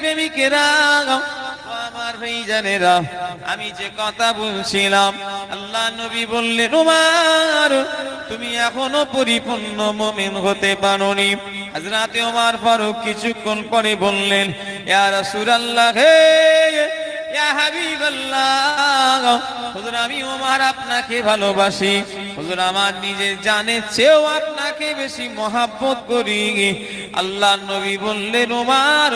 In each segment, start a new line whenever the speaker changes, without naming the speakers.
প্রেমিকেরা, আমার ভাই জানেরা আমি যে কথা বলছিলাম, আল্লাহ নবী বললেন, উমার, তুমি এখনও পরিপূর্ণ মুমিন হতে পারোনি। হযরতে ওমর ফারুক কিছুক্ষণ পরে বললেন, ইয়া রাসূলুল্লাহ, হে, ইয়া হাবিবাল্লাহ আমি ওমর আপনাকে ভালোবাসি। হুজুর, আমার নিজের জানের চেয়েও আপনাকে বেশি মহাব্বত করি। আল্লাহ নবী বললেন ওমর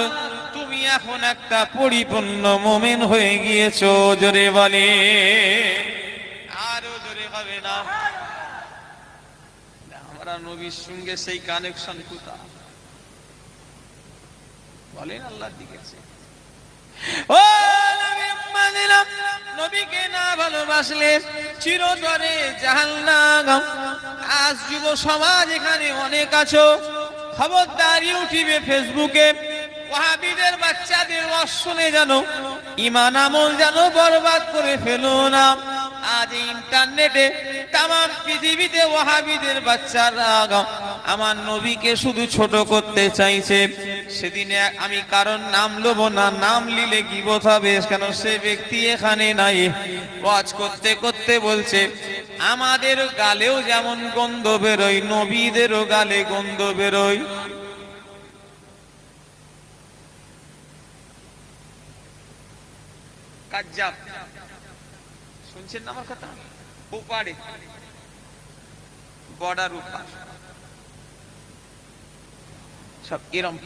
এখন একটা পরিপূর্ণ মোমেন হয়ে গিয়েছো জোরে বলে। আরও জোরে হবে না। আমরা নবীর সঙ্গে সেই কানেকশন কোথা বলেন দিকে ও মানিলাম নবীকে না ভালোবাসলে চিরতরে জাহান্নাম। আজ যুব সমাজ এখানে অনেক আছো খবরদারি ইউটিউবে ফেসবুকে। ওয়াহাবিদের বাচ্চাদের অশ্বনে যেন ইমান আমল যেন বরবাদ করে ফেলো না। আজ ইন্টারনেটে তাম পৃথিবীতে ওয়াহাবিদের বাচ্চারা আমার নবীকে শুধু ছোট করতে চাইছে। সেদিনে আমি কারণ নাম লব না, নাম লিলে কি হবে কেন সে ব্যক্তি এখানে নাই? ওয়াজ করতে করতে বলছে, আমাদের গালেও যেমন গন্ধ বেরোয়, নবীদেরও গালে গন্ধ বেরোয়। কাজ্জাব। শুনছেন না আমার কথা? উপাড়ে বর্ডার উপার সব এরম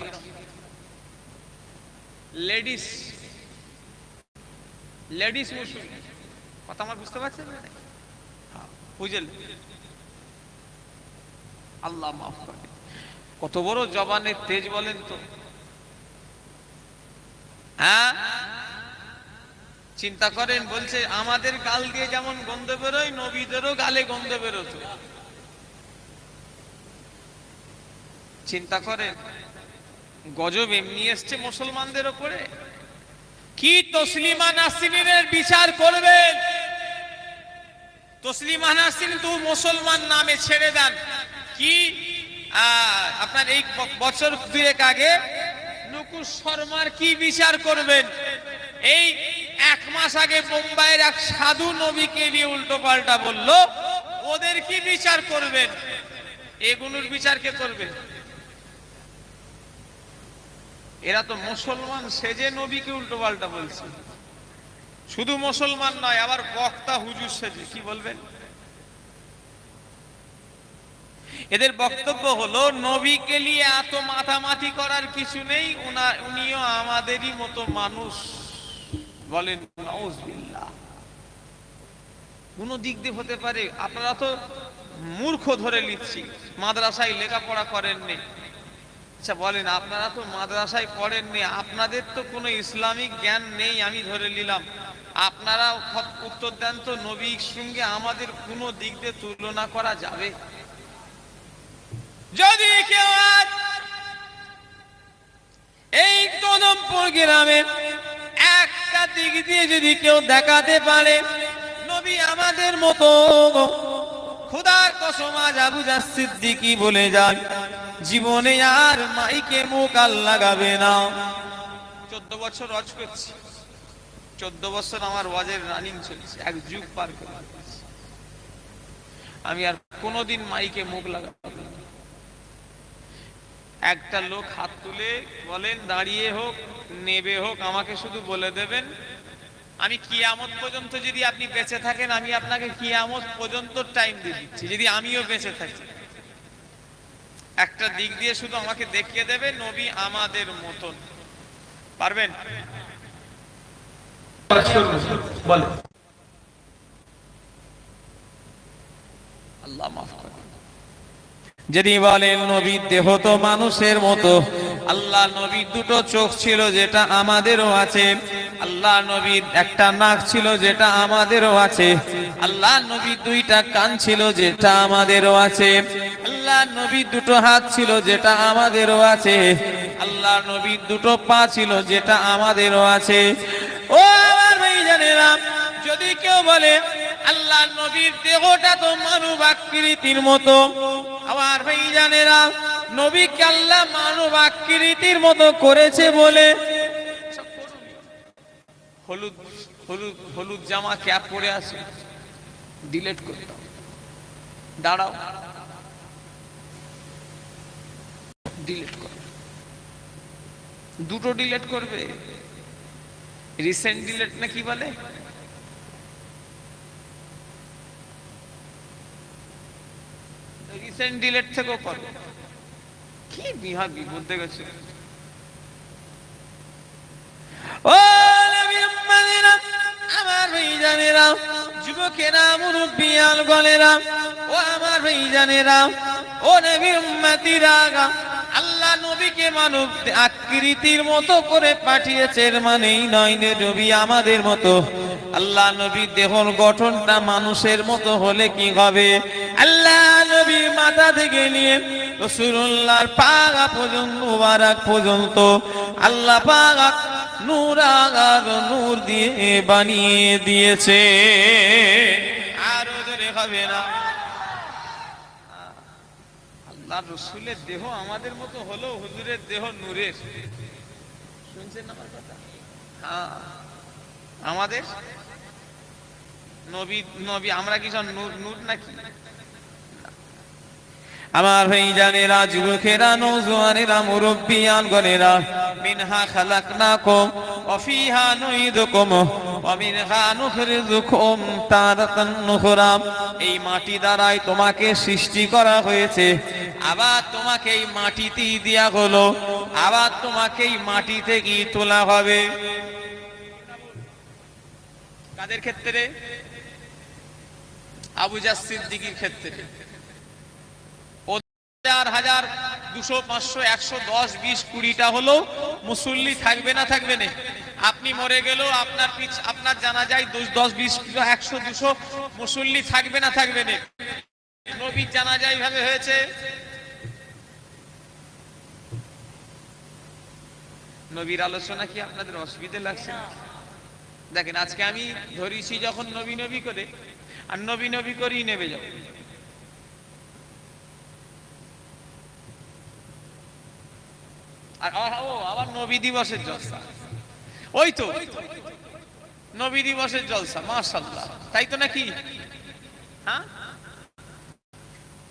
লেডিস। লেডিস মুসলিম কথা আমার বুঝতে পারছেন হ্যাঁ, আল্লাহ মাফ করে। কত বড় জবানের তেজ বলেন তো। হ্যাঁ? চিন্তা করেন, বলছে, আমাদের গাল দিয়ে যেমন গন্ধ বেরোয়, নবীদেরও গালে গন্ধ বেরোতো। চিন্তা করেন, গজব এমনি এসছে মুসলমানদের ওপরে? কি তসলিমা নাসরিনের বিচার করবেন তসলিমা নাসরিন তো মুসলমান নামে ছেড়ে দেন। কি? আপনার এই বছর দুয়েক আগে নুকুর শর্মার কি বিচার করবেন? এই মাস আগে বোম্বাইয়ের এক সাধু নবীকে নিয়ে উল্টো পাল্টা বলল, ওদের কি বিচার করবেন? এগুলোর বিচার কে করবেন এরা তো মুসলমান সেজে নবীকে উল্টো পাল্টা বলছে। শুধু মুসলমান নয়, আবার বক্তা, হুজুর সেজে কি বলবেন? এদের বক্তব্য হলো, নবীকে নিয়ে এত মাথামাথি করার কিছু নেই, উনা- উনিও আমাদেরই মতো মানুষ। বলেন কোন দিক দিয়ে হতে পারে, আপনারা তো মূর্খ ধরে লিখছি, মাদ্রাসায় লেখাপড়া করেননি। আচ্ছা বলেন, আপনারা তো মাদ্রাসায় পড়েননি, আপনাদের তো কোনো ইসলামিক জ্ঞান নেই, আমি ধরে নিলাম। আপনারা উত্তর দেন তো নবীর সঙ্গে আমাদের কোনো দিক দিয়ে তুলনা করা যাবে? যদি কেউ এই কদমপুর গ্রামে একটা দিক দিয়ে যদি কেউ দেখাতে পারে, নবী আমাদের মতো খুদার কসম আজ আবু সিদ্দিকী বলে যায় জীবনে আর মাইকে মুখ আর লাগাবে না। চোদ্দ বছর রজ করছি। চোদ্দ বছর আমার ওয়াজের রানিং চলছে, এক যুগ পার করে। আমি আর কোনোদিন মাইকে মুখ লাগাবো না। একটা লোক হাত তুলে বলেন, দাঁড়িয়ে হোক, নেবে হোক, আমাকে শুধু বলে দেবেন, আমি কিয়ামত পর্যন্ত যদি আপনি বেঁচে থাকেন, আমি আপনাকে কিয়ামত পর্যন্ত টাইম দিয়ে দিচ্ছি, যদি আমিও বেঁচে থাকি। একটা দিক দিয়ে শুধু আমাকে দেখিয়ে দেবে, নবী আমাদের মতন। পারবেন? আল্লাহ যদি বলেন নবীর দেহ তো মানুষের মতো। আল্লাহ নবীর দুটো চোখ ছিল যেটা আমাদেরও আছে। আল্লাহ নবীর একটা নাক ছিল যেটা আমাদেরও আছে। আল্লাহ নবীর দুইটা কান ছিল যেটা আমাদেরও আছে। আল্লাহ নবীর দুটো হাত ছিল যেটা আমাদেরও আছে। আল্লাহ নবীর দুটো পা ছিল যেটা আমাদেরও আছে। ও আমার ভাই জানেরা যদি কেউ বলে আল্লাহ নবীর দেহটা তো মানব আকৃতির মতো। আমার ভাই জানেরা নবীকে আল্লাহ মানব আকৃতির মতো করেছে বলে। হলুদ হলুদ হলুদ জামা ক্যাপ পরে আছে। ডিলেট করে দাঁড়াও। ডিলেট করো। দুটো ডিলেট করবে। রিসেন্ট ডিলেট না কি বলে? রিসেন্ট ডিলেট থেকেও কি বিপদে গেছে ও আমার ভাইজানেরা যুবকেরা মুরব্বিয়াল গলেরা, ও আমার ভাইজানেরা ও নবী আল্লাহ নবীকে মানব আকৃতির মতো করে পাঠিয়েছেন, মানেই নয় নবী আমাদের মতো। আল্লাহ নবীর দেহর গঠনটা মানুষের মতো হলে কি হবে? আল্লাহ মাথা থেকে নিয়ে রসুল্লাহর পাগা পর্যন্ত, মুবারক পর্যন্ত আল্লাহ পাগা নূর আগার নূর দিয়ে বানিয়ে দিয়েছে। হবে না। আল্লাহ রসুলের দেহ আমাদের মতো হলো হুজুরের দেহ নূরের। শুনছেন আমার কথা? হ্যাঁ। আমাদের? নবী নবী, আমরা কি সব নূর নূর নাকি? আমার ভাই জানেরা যুবকেরা নৌজওয়ানেরা মুরব্বিয়ান গনেরা মিনহা নুইদুকুম ওয়া মিনহা নুখরিজুকুম, তারাতান নুখরা এই মাটি দ্বারাই তোমাকে সৃষ্টি করা হয়েছে। আবার তোমাকে এই মাটিতেই দেয়া হলো। আবার তোমাকে এই মাটি থেকেই তোলা হবে। কাদের ক্ষেত্রে? আবু জাস ক্ষেত্রে। হাজার হাজার, দুশো, পাঁচশো, একশো, দশ, বিশ, কুড়িটা হলো মুসল্লি থাকবে না থাকবে না আপনি মরে গেলেও আপনার পিছ, আপনার জানা যায় দশ বিশ একশো, দুশো মুসল্লি থাকবে না থাকবে না নবীর জানা যায় ভাবে হয়েছে। নবীর আলোচনা কি আপনাদের অসুবিধে লাগছে? দেখেন, আজকে আমি ধরিছি যখন নবী নবী করে, আর নবী নবী করেই নেবে যাব আর ও, আবার নবী দিবসের জলসা। ওই তো, নবী দিবসের জলসা মাশাল্লাহ তাই তো নাকি? হ্যাঁ?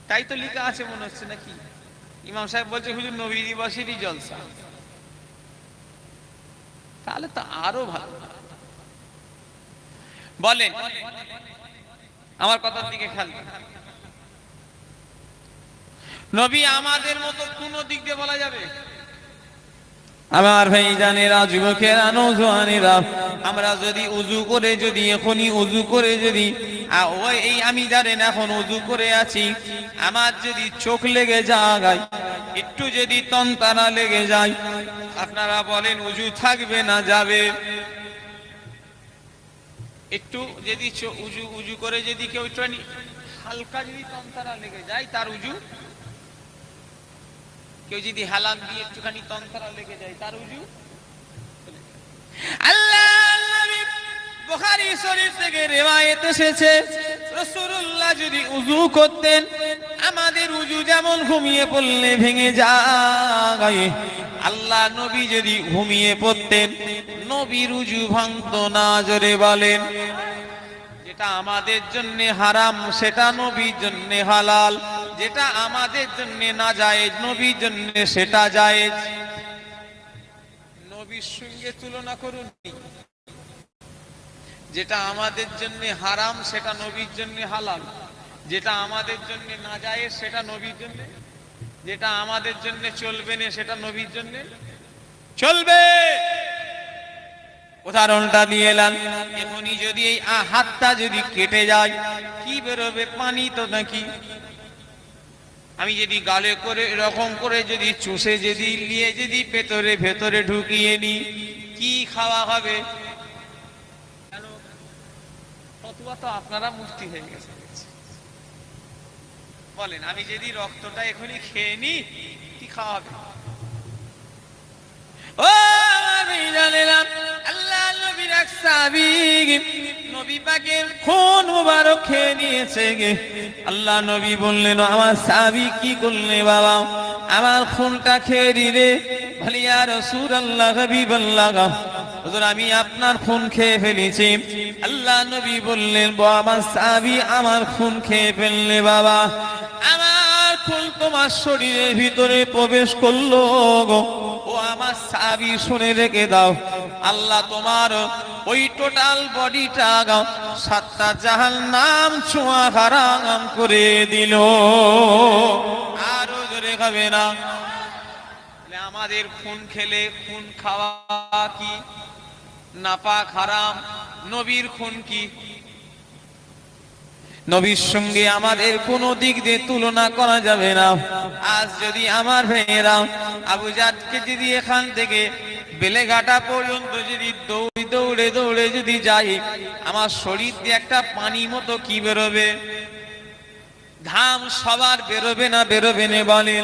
তাই তো আছে মনে হচ্ছে নাকি? ইমাম সাহেব বলছে, হুজুর, নবী দিবসেরই জলসা। তাহলে তো আরও ভালো। বলেন, আমার কথার দিকে খেয়াল নবী আমাদের মতো কোন দিক দিয়ে বলা যাবে? আমার ভাই জানেরা যুবকেরা নৌজওয়ানেরা আমরা যদি উজু করে যদি, এখনই উজু করে যদি এই আমি জানেন এখন উজু করে আছি, আমার যদি চোখ লেগে যায়, একটু যদি তন্তানা লেগে যায়, আপনারা বলেন উজু থাকবে না, যাবে? একটু যদি উজু উজু করে যদি কেউ হালকা যদি তন্তানা লেগে যায়, তার উজু কেউ যদি হালাম দিয়ে একটুখানি তন্ত্রা লেগে যায়, তার উজু? আল্লাহ থেকে এসেছে। যদি করতেন, আমাদের যেমন ঘুমিয়ে পড়লে ভেঙে আল্লাহ নবী যদি ঘুমিয়ে পড়তেন, নবীর উজু ভাঙতো না, জোরে বলেন। যেটা আমাদের জন্য হারাম, সেটা নবীর জন্য হালাল। যেটা আমাদের জন্য না যায় নবীর জন্য সেটা যায়। নবীর সঙ্গে তুলনা করুন। যেটা আমাদের জন্য হারাম সেটা নবীর জন্য হালাল। যেটা আমাদের জন্য না জায়েজ সেটা নবীর জন্য। যেটা আমাদের জন্য চলবে না সেটা নবীর জন্য। চলবে! উদাহরণটা দিয়ে এলাম। এখনই যদি এই হাতটা যদি কেটে যায় কি বেরোবে? পানি তো নাকি? আমি যদি গালে করে, এরকম করে যদি চুষে, যদি নিয়ে, যদি ভেতরে ভেতরে ঢুকিয়ে নি, কি খাওয়া হবে? আপনারা মুক্তি হয়ে গেছে বলেন, আমি যদি রক্তটা এখনই খেয়ে নি, কি খাওয়া হবে? ও আল্লাহ নবীর সাহাবী নবী পাকের খুন মুবারক খেয়ে নিয়েছে গে। আল্লাহ নবী বললেন, আমার সাহাবী কি করলে বাবা? আমার খুনটা খেয়ে দিলে? বলি আর রাসূলুল্লাহ, হাবিবাল্লাহ। হুজুর, আমি আপনার খুন খেয়ে ফেলেছি। আল্লাহ নবী বললেন বাবা সাবি আমার খুন খেয়ে ফেললে বাবা। আমার খুন তোমার শরীরের ভিতরে প্রবেশ করল গো। আমার সাবি শুনে রেখে দাও। আল্লাহ তোমার ওই টোটাল বডিটা গাও সাতটা জাহাল নাম ছোঁয়া হারাম করে দিল। আরও জোরে খাবে না। আমাদের খুন খেলে খুন খাওয়া কি? নাপাক হারাম। নবীর খুন কি? নবীর সঙ্গে আমাদের কোনো দিক দিয়ে তুলনা করা যাবে না। আজ যদি আমার ভাইয়েরা আবু জাদকে যদি এখান থেকে বেলেঘাটা পর্যন্ত যদি দৌড়ে দৌড়ে দৌড়ে যদি যাই, আমার শরীর দিয়ে একটা পানি মতো কি বেরোবে? ঘাম সবার বেরোবে না বেরোবে না বলেন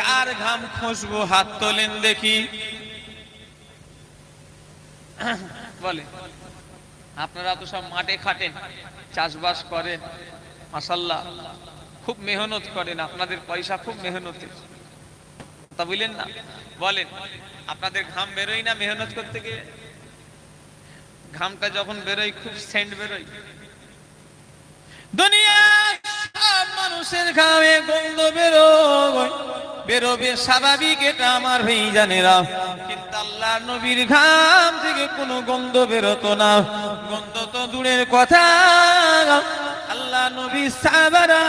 কার ঘাম খুশবু হাত তোলেন দেখি। বলে। আপনারা তো সব মাঠে খাটেন, চাষবাস করেন মাসাল্লাহ খুব মেহনত করেন, আপনাদের পয়সা খুব মেহনতের। তা বুঝলেন না, বলেন, আপনাদের ঘাম বেরোই না মেহনত করতে গিয়ে? ঘামটা যখন বেরোয়, খুব সেন্ট বেরোয়। দুনিয়ার সব মানুষের ঘামে গন্ধ বেরোয়। বেরোবে স্বাভাবিক, এটা আমার জানেরা কিন্তু আল্লাহ নবীর ঘাম থেকে কোনো গন্ধ বেরোতো না। গন্ধ তো দূরের কথা। আল্লাহ সাবারা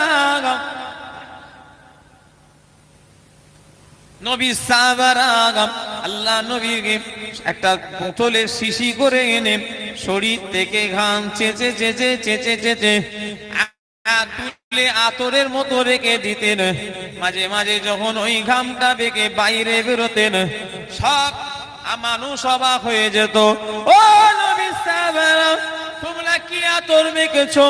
নবী আল্লাহ নবীকে একটা বোতলে শিশি করে এনে শরীর থেকে ঘাম চেচে চেচে চেচে চেচে আতরের মতো রেখে দিতেন। মাঝে মাঝে যখন ওই ঘামটা বেঁকে বাইরে বেরোতেন, সব মানুষ অবাক হয়ে যেত। ও নবী তোমরা কি আতর মেখেছো?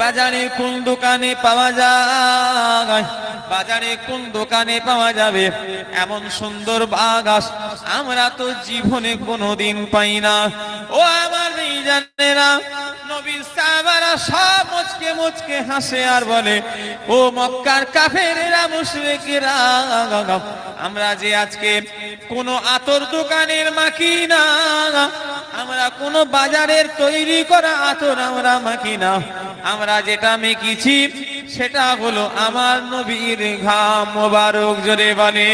বাজারে কোন দোকানে পাওয়া যায়? বাজারে কোন দোকানে পাওয়া যাবে? এমন সুন্দর বাগাস আমরা তো জীবনে কোনোদিন পাই না। ও আমার জানেরা নবী সাহাবারা সব মুচকে মুচকে হাসে আর বলে, ও মক্কার কাফেরেরা, মুশরিকেরা, আমরা যে আজকে কোন আতর দোকানের মাকি না আমরা কোন বাজারের তৈরি করা আতর, আমরা মাকি না আমরা যেটা মেকিছি সেটা হলো আমার নবীর ঘাম মোবারক জোরে বানে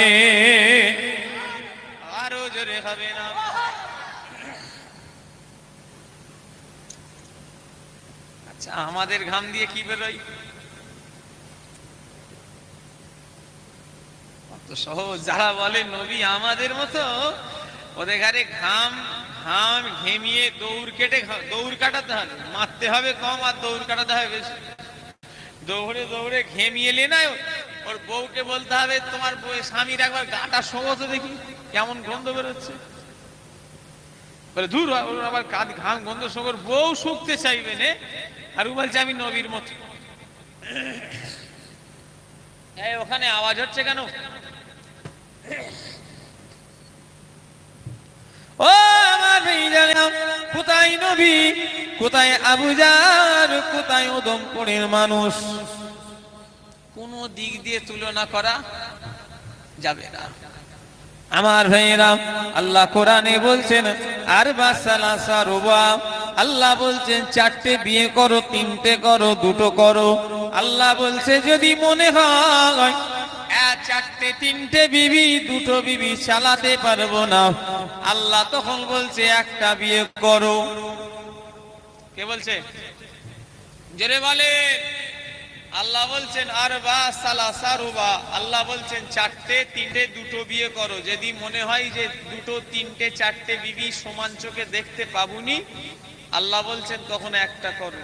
আরও জোরে হবে না। আচ্ছা আমাদের ঘাম দিয়ে কি অত সহজ, যারা বলে নবী আমাদের মতো, ওদের ঘরে ঘাম ঘাম ঘেমিয়ে দৌড় কেটে দৌড় কাটাতে হবে মারতে হবে কম আর দৌড় কাটাতে হবে বেশি। দৌড়ে দৌড়ে ঘেমিয়ে এলে না, ওর বউকে বলতে হবে, তোমার বউ স্বামীর একবার গাটা শোবতো দেখি কেমন গন্ধ বেরোচ্ছে। বলে দূর ওর আবার ঘাম গন্ধ শোকর বউ শুকতে চাইবে নে। আর ও বলছে, আমি নবীর মতো ওখানে আওয়াজ হচ্ছে কেন? ও আমার ভাইজানেরা, কোথায় নবী? কোথায় আবুজার কোথায় উদমপুরের মানুষ? কোন দিক দিয়ে তুলনা করা যাবে না। আমার ভাইয়েরা আল্লাহ কোরআনে বলছেন আর বাসালাসা রুবা। আল্লাহ বলছেন চারটে বিয়ে করো তিনটে করো দুটো করো। আল্লাহ বলছে যদি মনে হয় চারটে, তিনটে বিবি, দুটো বিবি চালাতে পারব না। আল্লাহ তখন বলছে, একটা বিয়ে করো। কে বলছে? জোরে বলে আল্লাহ বলছেন আর বা সালাসা রুবা আল্লাহ বলছেন, চারটে, তিনটে, দুটো বিয়ে করো। যদি মনে হয় যে দুটো, তিনটে, চারটে বিবি সমান চোখে দেখতে পাবুনি, আল্লাহ বলছেন, তখন একটা করো।